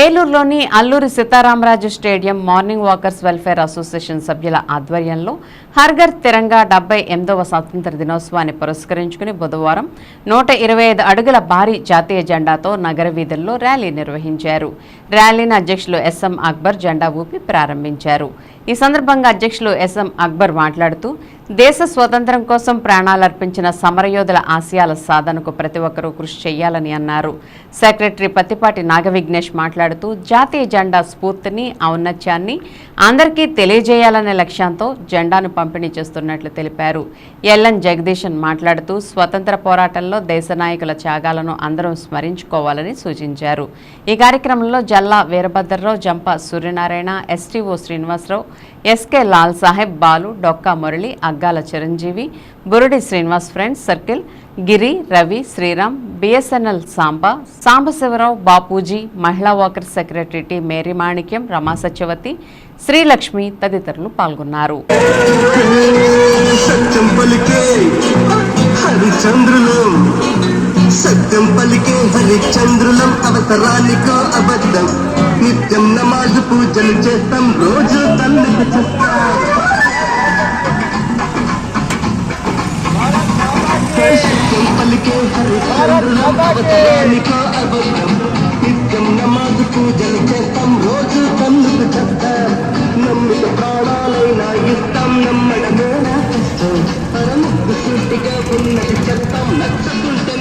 ఏలూరులోని Alluri Sitaramaraju stadium morning walkers welfare association సభ్యుల ఆధ్వర్యంలో హర్ఘర్ తిరంగా డెబ్బై ఎనిమిదవ స్వాతంత్ర దినోత్సవాన్ని పురస్కరించుకుని బుధవారం నూట ఇరవై ఐదు అడుగుల భారీ జాతీయ జెండాతో నగర వీధుల్లో ర్యాలీ నిర్వహించారు. ర్యాలీని అధ్యక్షులు ఎస్ఎం అక్బర్ జెండా ఊపి ప్రారంభించారు. ఈ సందర్భంగా అధ్యక్షులు ఎస్ఎం అక్బర్ మాట్లాడుతూ దేశ స్వతంత్రం కోసం ప్రాణాలర్పించిన సమరయోధుల ఆశయాల సాధనకు ప్రతి ఒక్కరూ కృషి చేయాలని అన్నారు. సెక్రటరీ పత్తిపాటి నాగవిఘ్నేష్ మాట్లాడుతూ జాతీయ జెండా స్ఫూర్తిని ఔన్నత్యాన్ని అందరికీ తెలియజేయాలనే లక్ష్యంతో జెండాను పంపిణీ చేస్తున్నట్లు తెలిపారు. ఎల్ఎన్ జగదీశన్ మాట్లాడుతూ స్వతంత్ర పోరాటంలో దేశ నాయకుల త్యాగాలను అందరం స్మరించుకోవాలని సూచించారు. ఈ కార్యక్రమంలో Jalla Veerabhadrarao Jampa Suryanarayana STO Srinivasarao SK Lal Saheb Balu Dokka Murali Aggala Chiranjeevi Burudi Srinivas friends circle Giri Ravi Sriram BSNL Samba Sambasivarao Bapuji మహిళా walker secretary T Mary Manikyam Rama Satyavathi Srilakshmi తదితరులు పాల్గొన్నారు. సత్యం పలికే హరిచంద్రులం అవతరానికో అబద్ధం పూజలు చేస్తాం రోజు తల్లికి చెప్తాం. నిత్యం నమాజ్ పూజలు చేస్తాం రోజు తల్లికి చెప్తాం. నమ్మిన ప్రాణాలైనా ఇస్తాం నమ్మడమేనా కష్టం. పరముక్తి సృష్టిగా ఉన్నది చెప్తాం నచ్చకుంటే